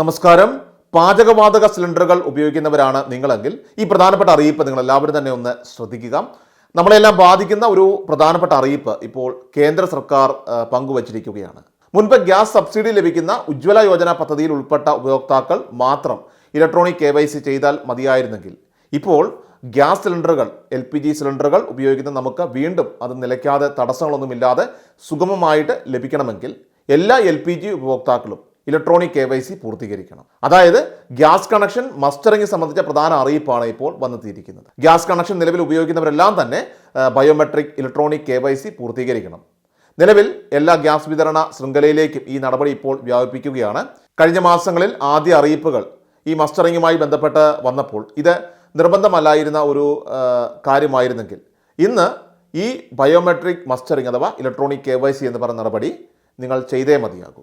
നമസ്കാരം. പാചകവാതക സിലിണ്ടറുകൾ ഉപയോഗിക്കുന്നവരാണ് നിങ്ങളെങ്കിൽ ഈ പ്രധാനപ്പെട്ട അറിയിപ്പ് നിങ്ങൾ എല്ലാവരും തന്നെ ഒന്ന് ശ്രദ്ധിക്കുക. നമ്മളെല്ലാം ബാധിക്കുന്ന ഒരു പ്രധാനപ്പെട്ട അറിയിപ്പ് ഇപ്പോൾ കേന്ദ്ര സർക്കാർ പങ്കുവച്ചിരിക്കുകയാണ്. മുൻപ് ഗ്യാസ് സബ്സിഡി ലഭിക്കുന്ന ഉജ്ജ്വല യോജന പദ്ധതിയിൽ ഉൾപ്പെട്ട ഉപയോക്താക്കൾ മാത്രം ഇലക്ട്രോണിക് കെ ചെയ്താൽ മതിയായിരുന്നെങ്കിൽ. ഇപ്പോൾ ഗ്യാസ് സിലിണ്ടറുകൾ എൽ പി ജി സിലിണ്ടറുകൾ ഉപയോഗിക്കുന്ന നമുക്ക് വീണ്ടും അത് നിലയ്ക്കാതെ തടസ്സങ്ങളൊന്നുമില്ലാതെ സുഗമമായിട്ട് ലഭിക്കണമെങ്കിൽ എല്ലാ എൽ പി ജി ഉപഭോക്താക്കളും ഇലക്ട്രോണിക് കെ വൈ സി പൂർത്തീകരിക്കണം. അതായത് ഗ്യാസ് കണക്ഷൻ മസ്റ്ററിംഗ് സംബന്ധിച്ച പ്രധാന അറിയിപ്പാണ് ഇപ്പോൾ വന്നെത്തിയിരിക്കുന്നത്. ഗ്യാസ് കണക്ഷൻ നിലവിൽ ഉപയോഗിക്കുന്നവരെല്ലാം തന്നെ biometric electronic K Y C പൂർത്തീകരിക്കണം. നിലവിൽ എല്ലാ ഗ്യാസ് വിതരണ ശൃംഖലയിലേക്കും ഈ നടപടി ഇപ്പോൾ വ്യാപിപ്പിക്കുകയാണ്. കഴിഞ്ഞ മാസങ്ങളിൽ ആദ്യ അറിയിപ്പുകൾ ഈ മസ്റ്ററിങ്ങുമായി ബന്ധപ്പെട്ട് വന്നപ്പോൾ ഇത് നിർബന്ധമല്ലായിരുന്ന ഒരു കാര്യമായിരുന്നെങ്കിൽ ഇന്ന് ഈ ബയോമെട്രിക് മസ്റ്ററിംഗ് അഥവാ ഇലക്ട്രോണിക് കെ വൈ സി എന്ന് പറയുന്ന നടപടി നിങ്ങൾ ചെയ്തേ മതിയാകൂ.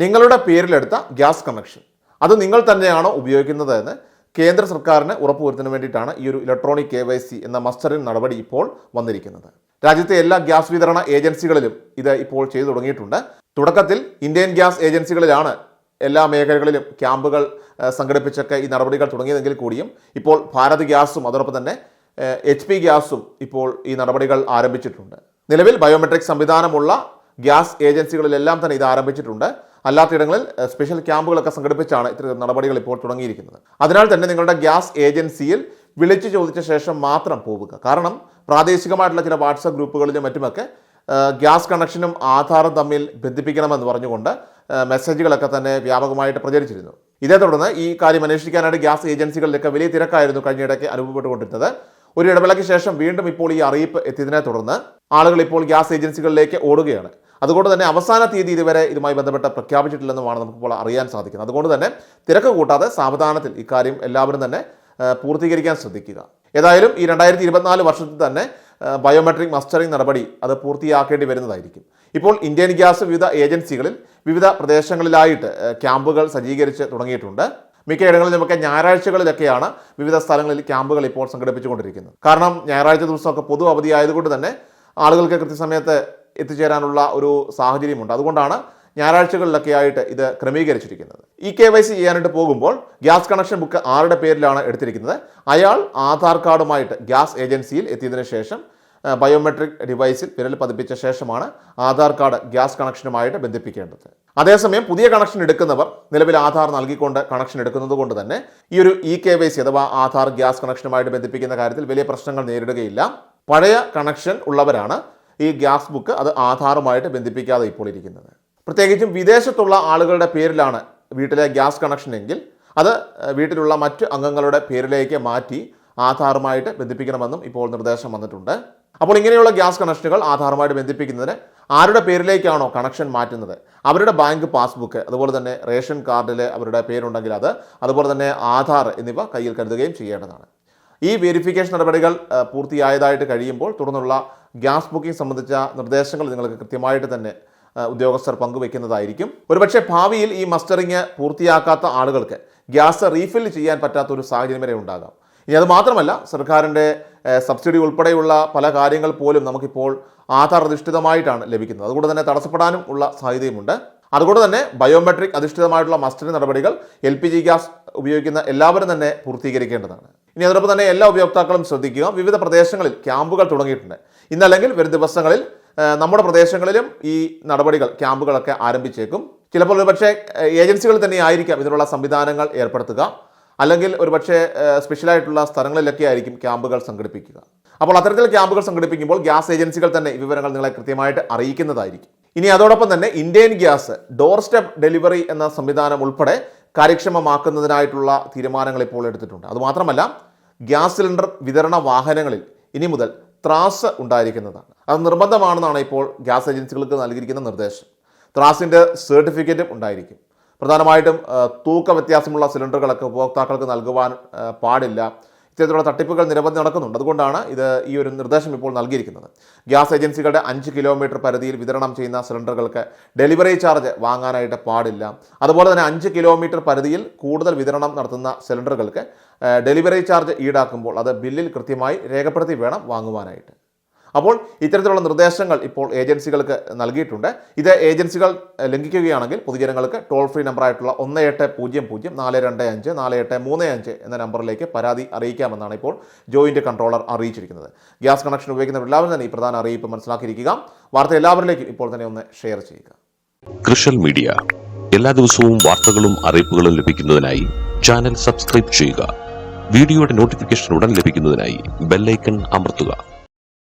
നിങ്ങളുടെ പേരിലെടുത്ത ഗ്യാസ് കണക്ഷൻ. അത് നിങ്ങൾ തന്നെയാണോ ഉപയോഗിക്കുന്നത് എന്ന് കേന്ദ്ര സർക്കാരിന് ഉറപ്പുവരുത്തുന്നതിന് വേണ്ടിയിട്ടാണ് ഈ ഒരു ഇലക്ട്രോണിക് കെ വൈ സി എന്ന മസ്റ്ററിംഗ് നടപടി ഇപ്പോൾ വന്നിരിക്കുന്നത്. രാജ്യത്തെ എല്ലാ ഗ്യാസ് വിതരണ ഏജൻസികളിലും ഇത് ഇപ്പോൾ ചെയ്തു തുടങ്ങിയിട്ടുണ്ട്. തുടക്കത്തിൽ ഇന്ത്യൻ ഗ്യാസ് ഏജൻസികളിലാണ് എല്ലാ മേഖലകളിലും ക്യാമ്പുകൾ സംഘടിപ്പിച്ചൊക്കെ ഈ നടപടികൾ തുടങ്ങിയതെങ്കിൽ കൂടിയും ഇപ്പോൾ ഭാരത് ഗ്യാസും അതോടൊപ്പം തന്നെ എച്ച് പി ഗ്യാസും ഇപ്പോൾ ഈ നടപടികൾ ആരംഭിച്ചിട്ടുണ്ട്. നിലവിൽ ബയോമെട്രിക് സംവിധാനമുള്ള ഗ്യാസ് ഏജൻസികളിലെല്ലാം തന്നെ ഇത് ആരംഭിച്ചിട്ടുണ്ട്. അല്ലാത്തയിടങ്ങളിൽ സ്പെഷ്യൽ ക്യാമ്പുകളൊക്കെ സംഘടിപ്പിച്ചാണ് ഇത്തരം നടപടികൾ ഇപ്പോൾ തുടങ്ങിയിരിക്കുന്നത്. അതിനാൽ തന്നെ നിങ്ങളുടെ ഗ്യാസ് ഏജൻസിയിൽ വിളിച്ചു ചോദിച്ച ശേഷം മാത്രം പോവുക. കാരണം പ്രാദേശികമായിട്ടുള്ള ചില വാട്സപ്പ് ഗ്രൂപ്പുകളിലും മറ്റുമൊക്കെ ഗ്യാസ് കണക്ഷനും ആധാറും തമ്മിൽ ബന്ധിപ്പിക്കണമെന്ന് പറഞ്ഞുകൊണ്ട് മെസ്സേജുകളൊക്കെ തന്നെ വ്യാപകമായിട്ട് പ്രചരിച്ചിരുന്നു. ഇതേ തുടർന്ന് ഈ കാര്യം അന്വേഷിക്കാനായിട്ട് ഗ്യാസ് ഏജൻസികളിലൊക്കെ വലിയ തിരക്കായിരുന്നു കഴിഞ്ഞിടയ്ക്ക് അനുഭവപ്പെട്ടുകൊണ്ടിരുന്നത്. ഒരു ഇടവേളയ്ക്ക് ശേഷം വീണ്ടും ഇപ്പോൾ ഈ അറിയിപ്പ് എത്തിയതിനെ തുടർന്ന് ആളുകൾ ഇപ്പോൾ ഗ്യാസ് ഏജൻസികളിലേക്ക് ഓടുകയാണ്. അതുകൊണ്ട് തന്നെ അവസാന തീയതി ഇതുവരെ ഇതുമായി ബന്ധപ്പെട്ട് പ്രഖ്യാപിച്ചിട്ടില്ലെന്നുമാണ് നമുക്കിപ്പോൾ അറിയാൻ സാധിക്കുന്നത്. അതുകൊണ്ട് തന്നെ തിരക്ക് കൂട്ടാതെ സാവധാനത്തിൽ ഇക്കാര്യം എല്ലാവരും തന്നെ പൂർത്തീകരിക്കാൻ ശ്രദ്ധിക്കുക. ഏതായാലും ഈ രണ്ടായിരത്തി ഇരുപത്തിനാല് വർഷത്തിൽ തന്നെ ബയോമെട്രിക് മസ്റ്ററിംഗ് നടപടി അത് പൂർത്തിയാക്കേണ്ടി വരുന്നതായിരിക്കും. ഇപ്പോൾ ഇന്ത്യൻ ഗ്യാസ് വിവിധ ഏജൻസികളിൽ വിവിധ പ്രദേശങ്ങളിലായിട്ട് ക്യാമ്പുകൾ സജ്ജീകരിച്ച് തുടങ്ങിയിട്ടുണ്ട്. മിക്കയിടങ്ങളിലുമൊക്കെ ഞായറാഴ്ചകളിലൊക്കെയാണ് വിവിധ സ്ഥലങ്ങളിൽ ക്യാമ്പുകൾ ഇപ്പോൾ സംഘടിപ്പിച്ചുകൊണ്ടിരിക്കുന്നത്. കാരണം ഞായറാഴ്ച ദിവസമൊക്കെ പൊതു അവധി ആയതുകൊണ്ട് തന്നെ ആളുകൾക്ക് കൃത്യസമയത്ത് എത്തിച്ചേരാനുള്ള ഒരു സാഹചര്യമുണ്ട്. അതുകൊണ്ടാണ് ഞായറാഴ്ചകളിലൊക്കെ ആയിട്ട് ഇത് ക്രമീകരിച്ചിരിക്കുന്നത്. ഇ കെ വൈ സി ചെയ്യാനായിട്ട് പോകുമ്പോൾ ഗ്യാസ് കണക്ഷൻ ബുക്ക് ആരുടെ പേരിലാണ് എടുത്തിരിക്കുന്നത്? അയാൾ ആധാർ കാർഡുമായിട്ട് ഗ്യാസ് ഏജൻസിയിൽ എത്തിയതിനു ശേഷം ബയോമെട്രിക് ഡിവൈസിൽ വിരൽ പതിപ്പിച്ച ശേഷമാണ് ആധാർ കാർഡ് ഗ്യാസ് കണക്ഷനുമായിട്ട് ബന്ധിപ്പിക്കേണ്ടത്. അതേസമയം പുതിയ കണക്ഷൻ എടുക്കുന്നവർ നിലവിൽ ആധാർ നൽകിക്കൊണ്ട് കണക്ഷൻ എടുക്കുന്നത് കൊണ്ട് തന്നെ ഈ ഒരു ഇ കെ വൈ സി അഥവാ ആധാർ ഗ്യാസ് കണക്ഷനുമായിട്ട് ബന്ധിപ്പിക്കുന്ന കാര്യത്തിൽ വലിയ പ്രശ്നങ്ങൾ നേരിടുകയില്ല. പഴയ കണക്ഷൻ ഉള്ളവരാണ് ഈ ഗ്യാസ് ബുക്ക് അത് ആധാറുമായിട്ട് ബന്ധിപ്പിക്കാതെ ഇപ്പോൾ ഇരിക്കുന്നത്. പ്രത്യേകിച്ചും വിദേശത്തുള്ള ആളുകളുടെ പേരിലാണ് വീട്ടിലെ ഗ്യാസ് കണക്ഷൻ എങ്കിൽ അത് വീട്ടിലുള്ള മറ്റ് അംഗങ്ങളുടെ പേരിലേക്ക് മാറ്റി ആധാറുമായിട്ട് ബന്ധിപ്പിക്കണമെന്നും ഇപ്പോൾ നിർദ്ദേശം വന്നിട്ടുണ്ട്. അപ്പോൾ ഇങ്ങനെയുള്ള ഗ്യാസ് കണക്ഷനുകൾ ആധാറുമായിട്ട് ബന്ധിപ്പിക്കുന്നതിന് ആരുടെ പേരിലേക്കാണോ കണക്ഷൻ മാറ്റുന്നത്? അവരുടെ ബാങ്ക് പാസ്ബുക്ക് അതുപോലെ തന്നെ റേഷൻ കാർഡിൽ അവരുടെ പേരുണ്ടെങ്കിൽ അത് അതുപോലെ തന്നെ ആധാർ എന്നിവ കയ്യിൽ കരുതുകയും ചെയ്യേണ്ടതാണ്. ഈ വെരിഫിക്കേഷൻ നടപടികൾ പൂർത്തിയായതായിട്ട് കഴിയുമ്പോൾ തുടർന്നുള്ള ഗ്യാസ് ബുക്കിംഗ് സംബന്ധിച്ച നിർദ്ദേശങ്ങൾ നിങ്ങൾക്ക് കൃത്യമായിട്ട് തന്നെ ഉദ്യോഗസ്ഥർ പങ്കുവെക്കുന്നതായിരിക്കും. ഒരുപക്ഷെ ഭാവിയിൽ ഈ മസ്റ്ററിങ് പൂർത്തിയാക്കാത്ത ആളുകൾക്ക് ഗ്യാസ് റീഫിൽ ചെയ്യാൻ പറ്റാത്ത ഒരു സാഹചര്യം വരെ ഉണ്ടാകാം. ഇനി അത് മാത്രമല്ല സർക്കാരിന്റെ സബ്സിഡി ഉൾപ്പെടെയുള്ള പല കാര്യങ്ങൾ പോലും നമുക്കിപ്പോൾ ആധാർ അധിഷ്ഠിതമായിട്ടാണ് ലഭിക്കുന്നത്. അതുകൊണ്ട് തന്നെ തടസ്സപ്പെടാനും ഉള്ള സാധ്യതയുമുണ്ട്. അതുകൊണ്ട് തന്നെ ബയോമെട്രിക് അധിഷ്ഠിതമായിട്ടുള്ള മസ്റ്ററിംഗ് നടപടികൾ എൽ പി ജി ഗ്യാസ് ഉപയോഗിക്കുന്ന എല്ലാവരും തന്നെ പൂർത്തീകരിക്കേണ്ടതാണ്. ഇനി അതോടൊപ്പം തന്നെ എല്ലാ ഉപയോക്താക്കളും ശ്രദ്ധിക്കുക വിവിധ പ്രദേശങ്ങളിൽ ക്യാമ്പുകൾ തുടങ്ങിയിട്ടുണ്ട്. ഇന്നല്ലെങ്കിൽ വരും ദിവസങ്ങളിൽ നമ്മുടെ പ്രദേശങ്ങളിലും ഈ നടപടികൾ ക്യാമ്പുകളൊക്കെ ആരംഭിച്ചേക്കും. ചിലപ്പോൾ ഒരുപക്ഷെ ഏജൻസികൾ തന്നെ ആയിരിക്കാം ഇതിനുള്ള സംവിധാനങ്ങൾ ഏർപ്പെടുത്തുക. അല്ലെങ്കിൽ ഒരുപക്ഷെ സ്പെഷ്യലായിട്ടുള്ള സ്ഥലങ്ങളിലൊക്കെ ആയിരിക്കും ക്യാമ്പുകൾ സംഘടിപ്പിക്കുക. അപ്പോൾ അത്തരത്തിൽ ക്യാമ്പുകൾ സംഘടിപ്പിക്കുമ്പോൾ ഗ്യാസ് ഏജൻസികൾ തന്നെ വിവരങ്ങൾ നിങ്ങളെ കൃത്യമായിട്ട് അറിയിക്കുന്നതായിരിക്കും. ഇനി അതോടൊപ്പം തന്നെ Indian gas door step delivery എന്ന സംവിധാനം ഉൾപ്പെടെ കാര്യക്ഷമമാക്കുന്നതിനായിട്ടുള്ള തീരുമാനങ്ങൾ ഇപ്പോൾ എടുത്തിട്ടുണ്ട്. അതുമാത്രമല്ല ഗ്യാസ് സിലിണ്ടർ വിതരണ വാഹനങ്ങളിൽ ഇനി മുതൽ ത്രാസ് ഉണ്ടായിരിക്കുന്നതാണ്. അത് നിർബന്ധമാണെന്നാണ് ഇപ്പോൾ ഗ്യാസ് ഏജൻസികൾക്ക് നൽകിയിരിക്കുന്ന നിർദ്ദേശം. ത്രാസിന്റെ സർട്ടിഫിക്കറ്റും ഉണ്ടായിരിക്കും. പ്രധാനമായിട്ടും തൂക്ക വ്യത്യാസമുള്ള സിലിണ്ടറുകളൊക്കെ ഉപഭോക്താക്കൾക്ക് നൽകുവാൻ പാടില്ല. ഇത്തരത്തിലുള്ള തട്ടിപ്പുകൾ നിരവധി നടക്കുന്നുണ്ട്. അതുകൊണ്ടാണ് ഇത് ഈ ഒരു നിർദ്ദേശം ഇപ്പോൾ നൽകിയിരിക്കുന്നത്. ഗ്യാസ് ഏജൻസികളുടെ അഞ്ച് കിലോമീറ്റർ പരിധിയിൽ വിതരണം ചെയ്യുന്ന സിലിണ്ടറുകൾക്ക് ഡെലിവറി ചാർജ് വാങ്ങാനായിട്ട് പാടില്ല. അതുപോലെ തന്നെ അഞ്ച് കിലോമീറ്റർ പരിധിയിൽ കൂടുതൽ വിതരണം നടത്തുന്ന സിലിണ്ടറുകൾക്ക് ഡെലിവറി ചാർജ് ഈടാക്കുമ്പോൾ അത് ബില്ലിൽ കൃത്യമായി രേഖപ്പെടുത്തി വേണം വാങ്ങുവാനായിട്ട്. അപ്പോൾ ഇത്തരത്തിലുള്ള നിർദ്ദേശങ്ങൾ ഇപ്പോൾ ഏജൻസികൾക്ക് നൽകിയിട്ടുണ്ട്. ഇത് ഏജൻസികൾ ലംഘിക്കുകയാണെങ്കിൽ പൊതുജനങ്ങൾക്ക് ടോൾ ഫ്രീ നമ്പറായിട്ടുള്ള ഒന്ന് എട്ട് പൂജ്യം പൂജ്യം നാല് രണ്ട് അഞ്ച് നാല് എട്ട് മൂന്ന് അഞ്ച് എന്ന നമ്പറിലേക്ക് പരാതി അറിയിക്കാമെന്നാണ് ഇപ്പോൾ ജോയിന്റ് കൺട്രോളർ അറിയിച്ചിരിക്കുന്നത്. ഗ്യാസ് കണക്ഷൻ ഉപയോഗിക്കുന്ന എല്ലാവരും തന്നെ ഈ പ്രധാന അറിയിപ്പ് മനസ്സിലാക്കിയിരിക്കുക. വാർത്ത എല്ലാവരിലേക്കും ഇപ്പോൾ തന്നെ ഒന്ന് ഷെയർ ചെയ്യുക. കൃഷൽ മീഡിയ. എല്ലാ ദിവസവും വാർത്തകളും അറിയിപ്പുകളും ലഭിക്കുന്നതിനായി ചാനൽ സബ്സ്ക്രൈബ് ചെയ്യുക. വീഡിയോയുടെ നോട്ടിഫിക്കേഷൻ ഉടൻ ലഭിക്കുന്നതിനായി ബെല്ലൈക്കൺ അമർത്തുക.